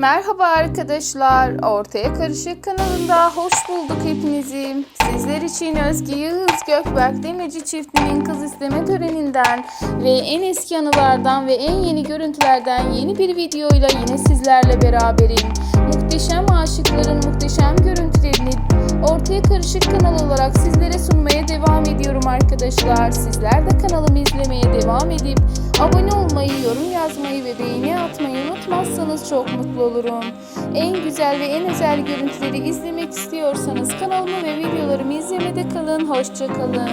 Merhaba arkadaşlar. Ortaya Karışık kanalında hoş bulduk hepinizi. Sizler için Özge Yağız Gökberk Demirci çiftinin kız isteme töreninden ve en eski anılardan ve en yeni görüntülerden yeni bir videoyla yine sizlerle beraberim. Muhteşem aşıkların muhteşem görüntülerini Ortaya Karışık kanal olarak sizlere sunmaya devam ediyorum arkadaşlar. Sizler de kanalımı izlemeye devam edip abone olmayı, yorum yazmayı ve beğeni atmayı unutmazsanız çok mutlu olurum. En güzel ve en özel görüntüleri izlemek istiyorsanız kanalımı ve videolarımı izlemede kalın. Hoşça kalın.